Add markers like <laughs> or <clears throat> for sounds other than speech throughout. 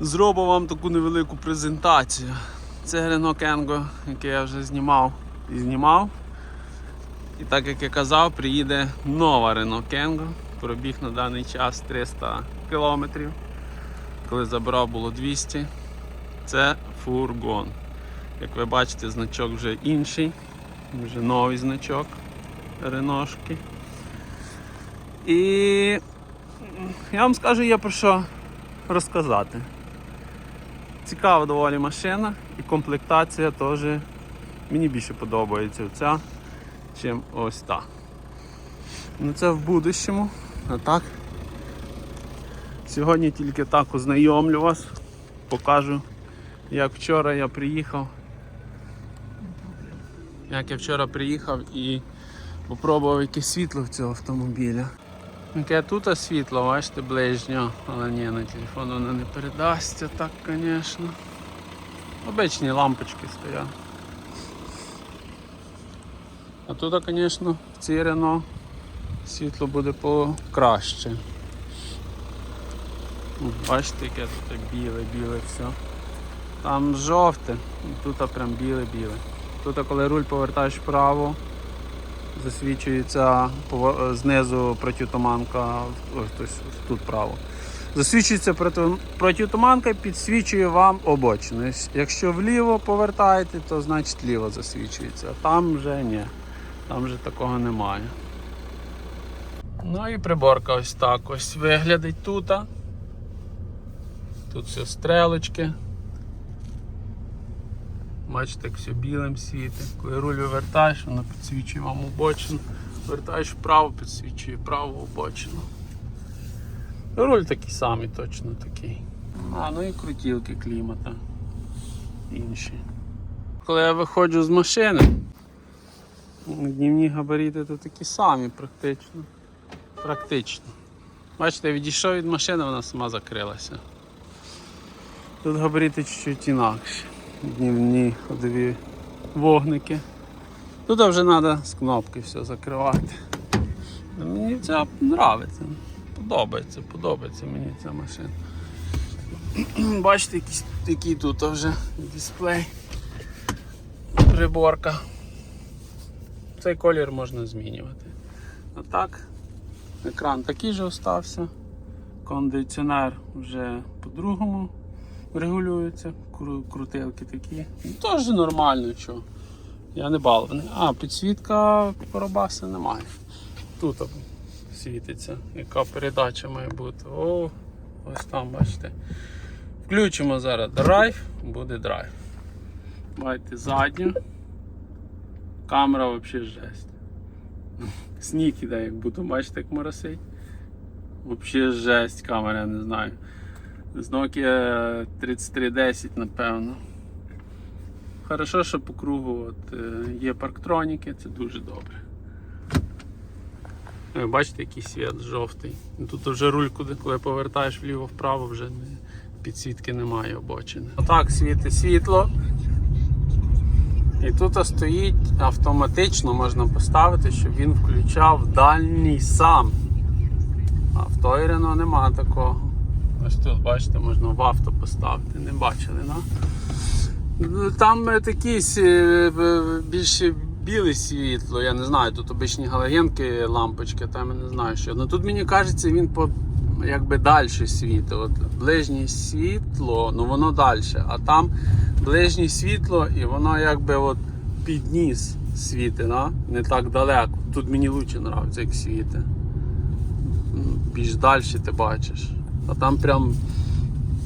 Зроблю вам таку невелику презентацію. Це Renault Kengo, яке я вже знімав і знімав. І так як я казав, приїде нова Renault Kengo. Пробіг на даний час 300 кілометрів. Коли забрав було 200. Це фургон. Як ви бачите, значок вже інший, вже новий значок Реношки. І я вам скажу, є про що розказати. Цікава доволі машина і комплектація теж мені більше подобається ця, чим ось та. Ну це в будущому. А так. Сьогодні тільки так ознайомлю вас, покажу, як вчора я приїхав. Як я вчора приїхав і попробував яке світло в цього автомобіля. Яке тут світло, бачите, ближньо, але ні, на телефон воно не передасться так, звісно. Обичні лампочки стоять. А тут, звісно, в цій Рено світло буде покраще. Бачите, яке тут біле-біле все. Там жовте, тут прям біле-біле. Тут, коли руль повертаєш вправо, засвічується знизу протитуманка, ось тут право. Засвічується проти- протитуманка, підсвічує вам обочину. Якщо вліво повертаєте, то значить ліво засвічується. Там вже ні. Там вже такого немає. Ну і приборка ось так ось виглядить тут. Тут все стрелочки. Бачите, як все білим світить. Коли руль вивертаєш, воно підсвічує вам обочину. Вертаєш вправо, підсвічує праву обочину. Руль такий самий, точно такий. А, ну і крутілки клімата. Інші. Коли я виходжу з машини, днівні габарити то такі самі практично. Практично. Бачите, я відійшов від машини, вона сама закрилася. Тут габарити чуть-чуть інакші. Днівні ходові вогники. Тут вже треба з кнопки все закривати. Ну, Мені це подобається. Подобається, подобається мені ця машина. <clears throat> Бачите, якийсь такий тут вже дисплей. Приборка. Цей колір можна змінювати. А так, екран такий же остався. Кондиціонер вже по-другому регулюється. Кру- Крутилки такі. Ну, Теж нормально, що. Я не балований. А, підсвітка коробаси немає. Тут світиться, яка передача має бути. О, ось там, бачите. Включимо зараз драйв, буде драйв. Бачите, задню. Камера взагалі жесть. <laughs> Сніг іде, як буду, бачите, як моросить. Взагалі жесть камера, я не знаю. З Nokia 3310, напевно. Хорошо, що по кругу от, е, є парктроніки, це дуже добре. Бачите, який світ жовтий. Тут вже руль, коли повертаєш вліво-вправо, вже підсвітки немає обочини. Отак світить світло. І тут стоїть автоматично, можна поставити, щоб він включав дальній сам. А в той Renault нема такого. Ось тут, бачите, можна в авто поставити, не бачили, да? Ну, Там е, такі е, більше біле світло, я не знаю, тут обичні галогенки, лампочки, там я не знаю що. Ну тут мені кажеться, він по якби далі світить. От ближнє світло, ну воно далі, а там ближнє світло і воно якби от під ніс світить, да? не так далеко. Тут мені лучше подобається, як світить. Більш далі ти бачиш. А там прям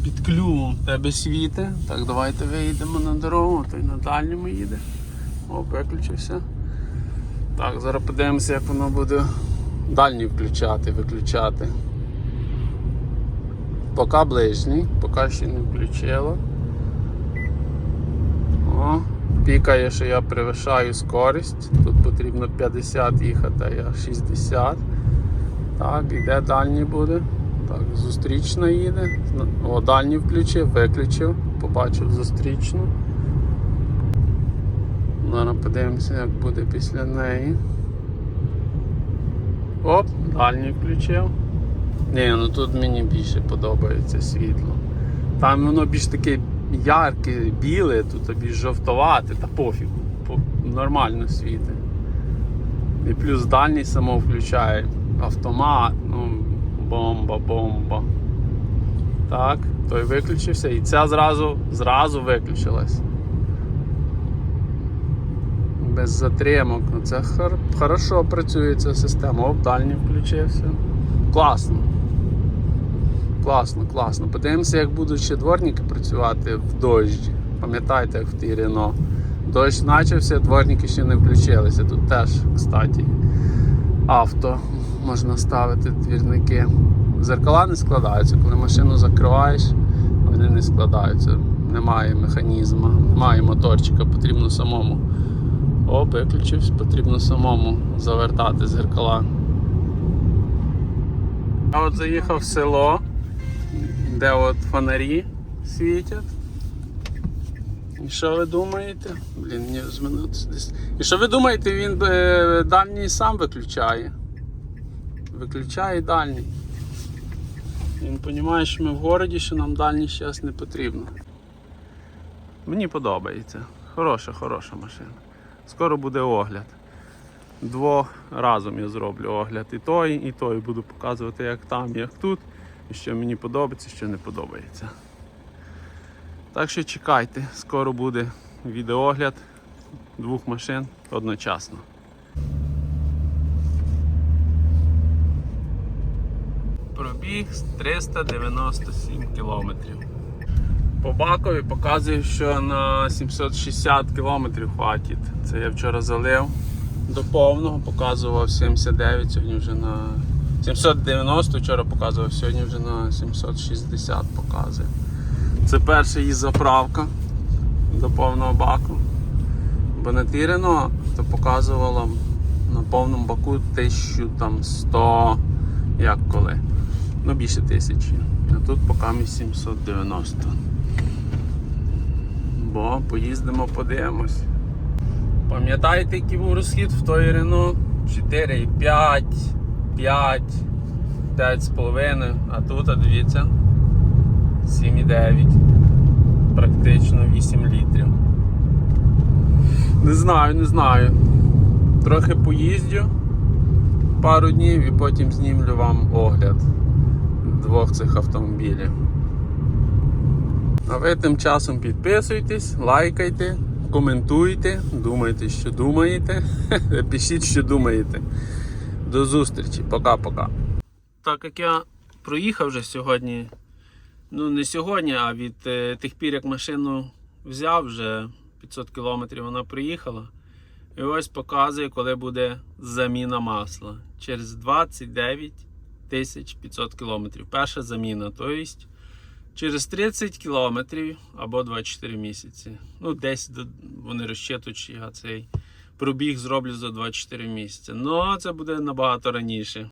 під клювом тебе світи. Так, давайте виїдемо на дорогу, той на дальньому їде. О, виключився. Так, зараз подивимося, як воно буде дальній включати, виключати. Поки ближній, поки ще не включило. О, пікає, що я перевищаю скорість. Тут потрібно 50 їхати, а я 60. Так, іде дальній буде. Так, зустрічна їде. О, дальній включив, виключив, побачив зустрічну. Зараз подивимося, як буде після неї. Оп, дальній включив. Ні, ну тут мені більше подобається світло. Там воно більш таке ярке, біле, тут більш жовтовате, та пофіг. Нормально світить. І плюс дальній само включає. Автомат, ну, бомба, бомба. Так, той виключився і ця зразу, зразу виключилась. Без затримок. Ну, Це хор- хорошо працює ця система. Оп, дальній включився. Класно. Класно, класно. Подивимося, як будуть ще дворники працювати в дощі. Пам'ятаєте, як в тій Рено. Дощ почався, дворники ще не включилися. Тут теж, кстати, авто можна ставити, двірники. Зеркала не складаються. Коли машину закриваєш, вони не складаються. Немає механізму, немає моторчика, потрібно самому. О, виключився, потрібно самому завертати зеркала. А от заїхав в село, де от фонарі світять. І що ви думаєте? Блін, мені розминутися десь. І що ви думаєте, він е, дальній сам виключає? Виключає дальній. Він розуміє, що ми в городі, що нам дальній зараз не потрібно. Мені подобається. Хороша, хороша машина. Скоро буде огляд. Двох разом я зроблю огляд і той, і той. Буду показувати, як там, як тут, і що мені подобається, що не подобається. Так що чекайте, скоро буде відеоогляд двох машин одночасно. Пробіг 397 кілометрів. По бакові показує, що на 760 кілометрів хватить. Це я вчора залив до повного, показував 79, сьогодні вже на 790, вчора показував, сьогодні вже на 760 показує. Це перша її заправка до повного баку. Бо на то показувало на повному баку 1100, як коли. Ну більше тисячі. А тут поки 790. Бо поїздимо, подивимось. Пам'ятаєте, який був розхід в той Рено? 4,5, 5, 5,5, а тут, а дивіться, 7,9. Практично 8 літрів. Не знаю, не знаю. Трохи поїздю пару днів і потім знімлю вам огляд двох цих автомобілів. А ви тим часом підписуйтесь, лайкайте, коментуйте, думайте, що думаєте. <laughs> Пишіть, що думаєте. До зустрічі, пока-пока. Так як я проїхав вже сьогодні, ну не сьогодні, а від е, тих пір, як машину взяв, вже 500 кілометрів вона приїхала. І ось показує, коли буде заміна масла. Через 29 тисяч 500 кілометрів. Перша заміна. Тобто через 30 кілометрів або 24 місяці. Ну, десь вони розчитують, що я цей пробіг зроблю за 24 місяці. Ну, це буде набагато раніше.